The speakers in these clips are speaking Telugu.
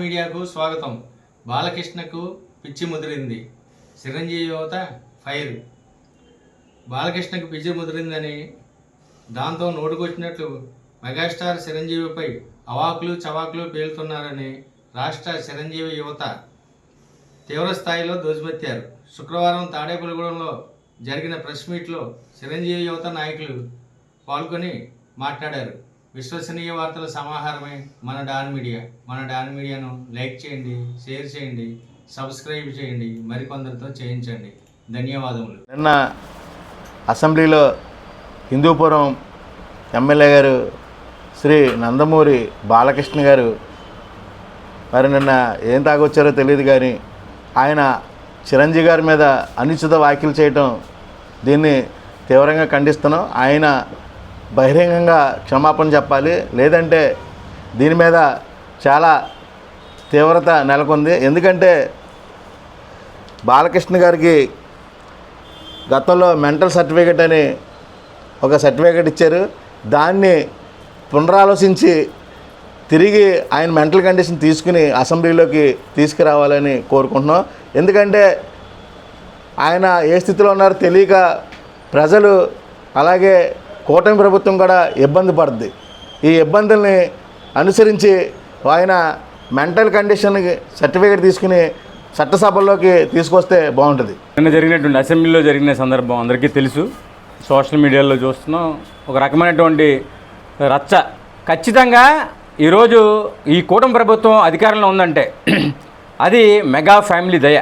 మీడియాకు స్వాగతం. బాలకృష్ణకు పిచ్చి ముదిరింది. చిరంజీవి యువత ఫైర్. బాలకృష్ణకు పిచ్చి ముదిరిందని దాంతో నోటుకొచ్చినట్లు మెగాస్టార్ చిరంజీవిపై అవాకులు చవాకులు పేలుతున్నారని రాష్ట్ర చిరంజీవి యువత తీవ్రస్థాయిలో ధ్వజమెత్తారు. శుక్రవారం తాడేపల్లిగూడెంలో జరిగిన ప్రెస్ మీట్లో చిరంజీవి యువత నాయకులు పాల్గొని మాట్లాడారు. విశ్వసనీయ వార్తల సమాహారమే మన డాన్ మీడియా. మన డాన్ మీడియాను లైక్ చేయండి షేర్ చేయండి సబ్స్క్రైబ్ చేయండి మరికొందరితో చేయించండి. ధన్యవాదములు. నిన్న అసెంబ్లీలో హిందూపురం ఎమ్మెల్యే గారు శ్రీ నందమూరి బాలకృష్ణ గారు మరి నిన్న ఏం తాగొచ్చారో తెలియదు కానీ ఆయన చిరంజీవి గారి మీద అనుచిత వ్యాఖ్యలు చేయటం దీన్ని తీవ్రంగా ఖండిస్తున్నాం. ఆయన బహిరంగంగా క్షమాపణ చెప్పాలి. లేదంటే దీని మీద చాలా తీవ్రత నెలకొంది. ఎందుకంటే బాలకృష్ణ గారికి గతంలో మెంటల్ సర్టిఫికేట్ అని ఒక సర్టిఫికేట్ ఇచ్చారు. దాన్ని పునరాలోచించి తిరిగి ఆయన మెంటల్ కండిషన్ తీసుకుని అసెంబ్లీలోకి తీసుకురావాలని కోరుకుంటున్నాం. ఎందుకంటే ఆయన ఏ స్థితిలో ఉన్నారో తెలియక ప్రజలు అలాగే కూటమి ప్రభుత్వం కూడా ఇబ్బంది పడుద్ది. ఈ ఇబ్బందుల్ని అనుసరించి ఆయన మెంటల్ కండిషన్కి సర్టిఫికేట్ తీసుకుని చట్టసభల్లోకి తీసుకొస్తే బాగుంటుంది. నిన్న జరిగినటువంటి అసెంబ్లీలో జరిగిన సందర్భం అందరికీ తెలుసు. సోషల్ మీడియాలో చూస్తున్నాం. ఒక రకమైనటువంటి రచ్చ. ఖచ్చితంగా ఈరోజు ఈ కూటమి ప్రభుత్వం అధికారంలో ఉందంటే అది మెగా ఫ్యామిలీ దయ.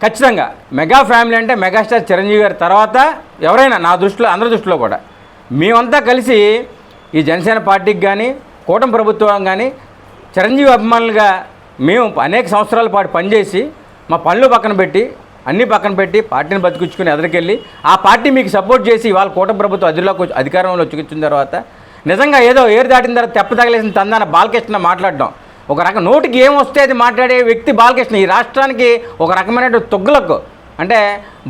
ఖచ్చితంగా మెగా ఫ్యామిలీ అంటే మెగాస్టార్ చిరంజీవి గారి తర్వాత ఎవరైనా నా దృష్టిలో అందరి దృష్టిలో కూడా మేమంతా కలిసి ఈ జనసేన పార్టీకి కానీ కూటమి ప్రభుత్వం కానీ చిరంజీవి అభిమానులుగా మేము అనేక సంవత్సరాల పాటు పనిచేసి మా పనులు పక్కన పెట్టి అన్నీ పక్కన పెట్టి పార్టీని బతికించుకుని ఎదరికెళ్ళి ఆ పార్టీ మీకు సపోర్ట్ చేసి వాళ్ళ కూటమి ప్రభుత్వం అధిలోకి అధికారంలో వచ్చిన తర్వాత నిజంగా ఏదో ఏరు దాటిన తర్వాత తెప్ప తగిలేసిన తందాన బాలకృష్ణ మాట్లాడడం. ఒక రకం నోటికి ఏం వస్తే అది మాట్లాడే వ్యక్తి బాలకృష్ణ. ఈ రాష్ట్రానికి ఒక రకమైన తొగ్గులకు అంటే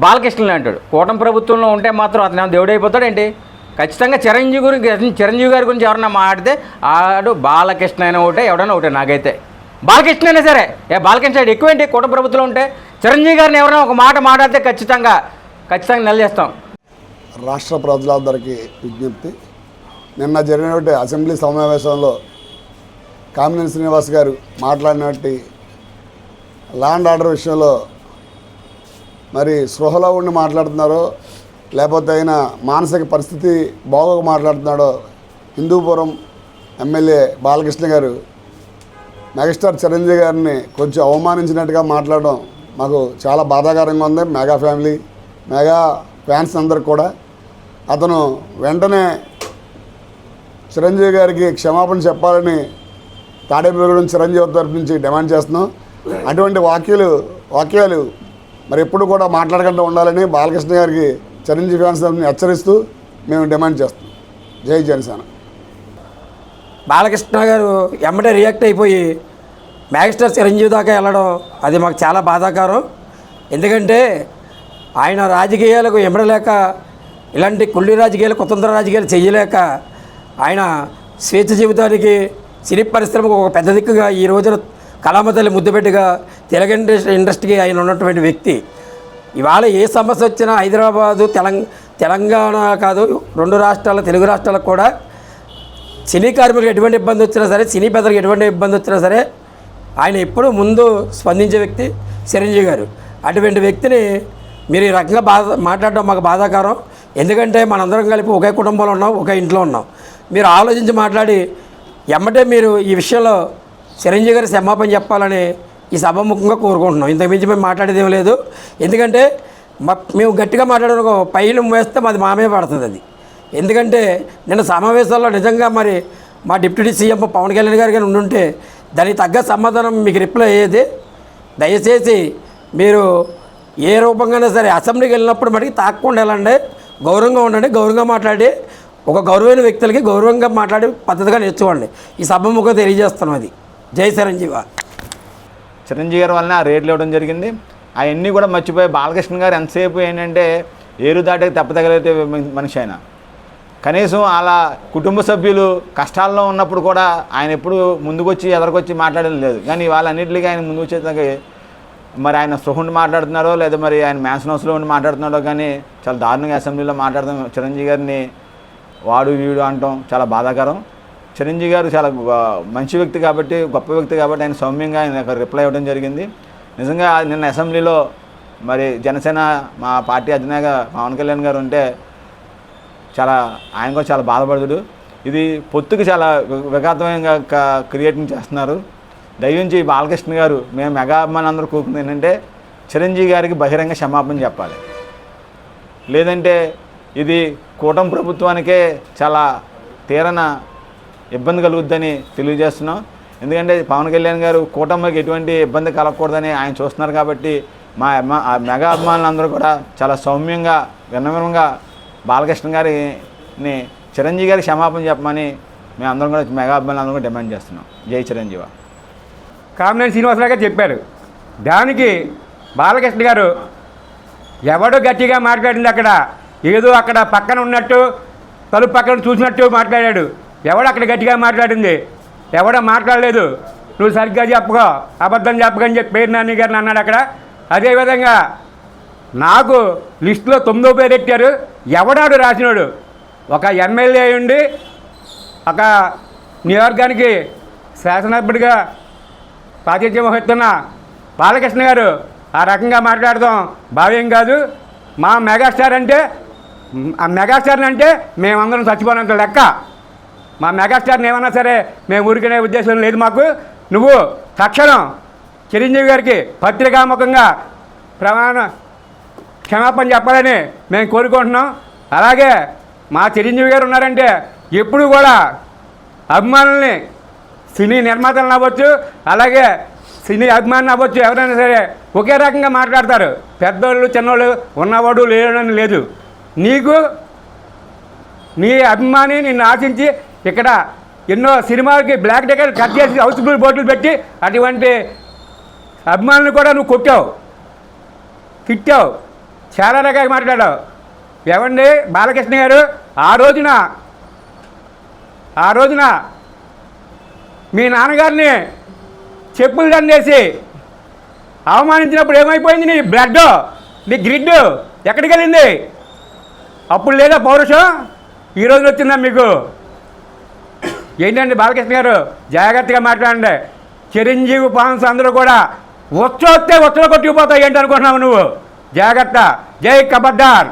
బాలకృష్ణ అంటాడు. కూటమి ప్రభుత్వంలో ఉంటే మాత్రం అతను ఏమన్నా దేవుడైపోతాడు ఏంటి ఖచ్చితంగా చిరంజీవి గురించి చిరంజీవి గారి గురించి ఎవరన్నా మాట్లాడితే ఆడు బాలకృష్ణ అయినా ఒకటే ఎవడైనా ఒకటే నాకైతే. బాలకృష్ణ అయినా సరే. ఏ బాలకృష్ణ సైడ్ ఎక్కువేంటి కూటమి ప్రభుత్వం ఉంటే చిరంజీవి గారిని ఎవరైనా ఒక మాట మాట్లాడితే ఖచ్చితంగా ఖచ్చితంగా నిలదీస్తాం రాష్ట్ర ప్రజలందరికీ విజ్ఞప్తి. నిన్న జరిగినటువంటి అసెంబ్లీ సమావేశంలో కామినేని శ్రీనివాస్ గారు మాట్లాడినటువంటి ల్యాండ్ ఆర్డర్ విషయంలో మరి స్పృహలో ఉండి మాట్లాడుతున్నారో లేకపోతే ఆయన మానసిక పరిస్థితి బాగోక మాట్లాడుతున్నాడో హిందూపురం ఎమ్మెల్యే బాలకృష్ణ గారు మెగాస్టార్ చిరంజీవి గారిని కొంచెం అవమానించినట్టుగా మాట్లాడడం మాకు చాలా బాధాకరంగా ఉంది. మెగా ఫ్యామిలీ మెగా ఫ్యాన్స్ అందరు కూడా. అతను వెంటనే చిరంజీవి గారికి క్షమాపణ చెప్పాలని తాడేపల్లిగూడెం చిరంజీవి తరపు నుంచి డిమాండ్ చేస్తున్నాం. అటువంటి వాక్యాలు వాక్యాలు మరి ఎప్పుడు కూడా మాట్లాడకుండా ఉండాలని బాలకృష్ణ గారికి చిరంజీవి ఫ్యాన్స్ హెచ్చరిస్తూ మేము డిమాండ్ చేస్తాం జై జనసేన. బాలకృష్ణ గారు ఎమ్మటే రియాక్ట్ అయిపోయి మ్యాగ్స్టర్ చిరంజీవి దాకా వెళ్ళడం అది మాకు చాలా బాధాకరం. ఎందుకంటే ఆయన రాజకీయాలకు ఎమ్మడలేక ఇలాంటి కుళ్ళి రాజకీయాలు కుతంత్ర రాజకీయాలు చేయలేక ఆయన స్వేచ్ఛ జీవితానికి సినీ పరిశ్రమకు ఒక పెద్ద దిక్కుగా ఈ రోజున కళామతల్లి ముద్దుపెట్టుగా తెలుగు ఇండస్ట్రీ ఇండస్ట్రీకి ఆయన ఉన్నటువంటి వ్యక్తి. ఇవాళ ఏ సమస్య వచ్చినా హైదరాబాదు తెలంగ తెలంగాణ కాదు రెండు రాష్ట్రాల తెలుగు రాష్ట్రాలకు కూడా సినీ కార్మికులకు ఎటువంటి ఇబ్బంది వచ్చినా సరే సినీ పెద్దలకు ఎటువంటి ఇబ్బంది వచ్చినా సరే ఆయన ఎప్పుడూ ముందు స్పందించే వ్యక్తి చిరంజీవి గారు. అటువంటి వ్యక్తిని మీరు ఈ రకంగా బాధ మాట్లాడడం మాకు బాధాకరం. ఎందుకంటే మనందరం కలిపి ఒకే కుటుంబంలో ఉన్నాం ఒకే ఇంట్లో ఉన్నాం. మీరు ఆలోచించి మాట్లాడి ఎమ్మటే మీరు ఈ విషయంలో చిరంజీవి గారి క్షమాపణ చెప్పాలని ఈ సభాముఖంగా కోరుకుంటున్నాం. ఇంతకు మించి మేము మాట్లాడేది ఏం లేదు. ఎందుకంటే మా మేము గట్టిగా మాట్లాడడం పైలు వేస్తే మాది మామే పడుతుంది అది. ఎందుకంటే నిన్న సమావేశాల్లో నిజంగా మరి మా డిప్యూటీ సీఎం పవన్ కళ్యాణ్ గారు కానీ ఉండుంటే దానికి తగ్గ సమాధానం మీకు రిప్లై అయ్యేది. దయచేసి మీరు ఏ రూపంగానే సరే అసెంబ్లీకి వెళ్ళినప్పుడు మటుకు తాకుండా వెళ్ళండి. గౌరవంగా ఉండండి. గౌరవంగా మాట్లాడి ఒక గౌరవమైన వ్యక్తులకి గౌరవంగా మాట్లాడి పద్ధతిగా నేర్చుకోండి. ఈ సభముఖం తెలియజేస్తున్నాం అది. జై చిరంజీవ చిరంజీవి గారి వలన ఆ రేట్లు ఇవ్వడం జరిగింది. అవన్నీ కూడా మర్చిపోయి బాలకృష్ణ గారు ఎంతసేపు ఏంటంటే ఏరు దాటే తెప్ప మనిషి ఆయన. కనీసం అలా కుటుంబ సభ్యులు కష్టాల్లో ఉన్నప్పుడు కూడా ఆయన ఎప్పుడు ముందుకొచ్చి ఎదరికొచ్చి మాట్లాడడం లేదు. కానీ వాళ్ళన్నింటికి ఆయన ముందుకు వచ్చేదానికి మరి ఆయన సుహుండి మాట్లాడుతున్నారో లేదా మరి ఆయన మ్యాన్షన్ హౌస్లో ఉండి మాట్లాడుతున్నారో కానీ చాలా దారుణంగా అసెంబ్లీలో మాట్లాడడం చిరంజీవి గారిని వాడు వీడు అంటాం చాలా బాధాకరం. చిరంజీవి గారు చాలా మంచి వ్యక్తి కాబట్టి గొప్ప వ్యక్తి కాబట్టి ఆయన సౌమ్యంగా ఆయన రిప్లై ఇవ్వడం జరిగింది. నిజంగా నిన్న అసెంబ్లీలో మరి జనసేన మా పార్టీ అధినేత పవన్ కళ్యాణ్ గారు ఉంటే చాలా ఆయన కూడా చాలా బాధపడుతుడు. ఇది పొత్తుకు చాలా వి- క్రియేటింగ్ చేస్తున్నారు. దయించి బాలకృష్ణ గారు మేము మెగా అభిమానులందరూ కోరుకుంది ఏంటంటే చిరంజీవి గారికి బహిరంగ క్షమాపణ చెప్పాలి. లేదంటే ఇది కూటమి ప్రభుత్వానికే చాలా తీరన ఇబ్బంది కలుగుద్దని తెలియజేస్తున్నాం. ఎందుకంటే పవన్ కళ్యాణ్ గారు కూటమికి ఎటువంటి ఇబ్బంది కలగకూడదని ఆయన చూస్తున్నారు కాబట్టి మా ఆ మెగా అభిమానులందరూ కూడా చాలా సౌమ్యంగా వినమ్రంగా బాలకృష్ణ గారిని చిరంజీవి గారికి క్షమాపణ చెప్పమని మేము అందరం కూడా మెగా అభిమానులు కూడా డిమాండ్ చేస్తున్నాం. జై చిరంజీవ. కామినేని శ్రీనివాసరావు గారు చెప్పారు. దానికి బాలకృష్ణ గారు ఎవడు గట్టిగా మాట్లాడింది అక్కడ? ఏదో అక్కడ పక్కన ఉన్నట్టు తలుపు పక్కన చూసినట్టు మాట్లాడాడు. ఎవడు అక్కడ గట్టిగా మాట్లాడింది? ఎవడో మాట్లాడలేదు? నువ్వు సరిగ్గా చెప్పుకో అబద్ధం చెప్పకని చెప్పి పేరు నాని గారిని అన్నాడు అక్కడ. అదేవిధంగా నాకు లిస్టులో తొమ్మిదో పేరు ఎట్టారు ఎవడాడు రాసినాడు? ఒక ఎమ్మెల్యే ఉండి ఒక నియోజకానికి శాసనసభ్యుడిగా ప్రాతినిధ్యం వహిస్తున్న బాలకృష్ణ గారు ఆ రకంగా మాట్లాడదాం. భావ్యం కాదు. మా మెగాస్టార్ అంటే ఆ మెగాస్టార్ని అంటే మేమందరం చచ్చిపోయినంత లెక్క. మా మెగాస్టార్ని ఏమన్నా సరే మేము ఊరికనే ఉద్దేశం లేదు మాకు. నువ్వు తక్షణం చిరంజీవి గారికి పత్రికాముఖంగా ప్రమాణ క్షమాపణ చెప్పాలని మేము కోరుకుంటున్నాం. అలాగే మా చిరంజీవి గారు ఉన్నారంటే ఎప్పుడు కూడా అభిమానుల్ని సినీ నిర్మాతలను అవ్వచ్చు అలాగే సినీ అభిమానులు అవ్వచ్చు ఎవరైనా సరే ఒకే రకంగా మాట్లాడతారు. పెద్దోళ్ళు చిన్నోళ్ళు ఉన్నవాడు లేడని లేదు. నీకు నీ అభిమాని నిన్ను ఆశించి ఇక్కడ ఎన్నో సినిమాలకి బ్లాక్ డెకర్ కట్ చేసి హౌస్ఫుల్ బోర్డులు పెట్టి అటువంటి అభిమానులు కూడా నువ్వు కొట్టావు. తిట్టావు. చాలా రకాలుగా మాట్లాడావు. ఏమండి? బాలకృష్ణ గారు ఆ రోజున ఆ రోజున మీ నాన్నగారిని చెప్పులు దండేసి అవమానించినప్పుడు ఏమైపోయింది నీ బ్లడ్ నీ గ్రిడ్ ఎక్కడికి వెళ్ళింది అప్పుడు లేదా పౌరుషం? ఈ రోజు వచ్చిందా మీకు? ఏంటండి బాలకృష్ణ గారు? జాగ్రత్తగా మాట్లాడండి. చిరంజీవి ఫ్యాన్స్ అందరూ కూడా వచ్చొస్తే వచ్చలో కొట్టుకుపోతాయి ఏంటి అనుకుంటున్నావు నువ్వు? జాగ్రత్త. జై కబడ్డార్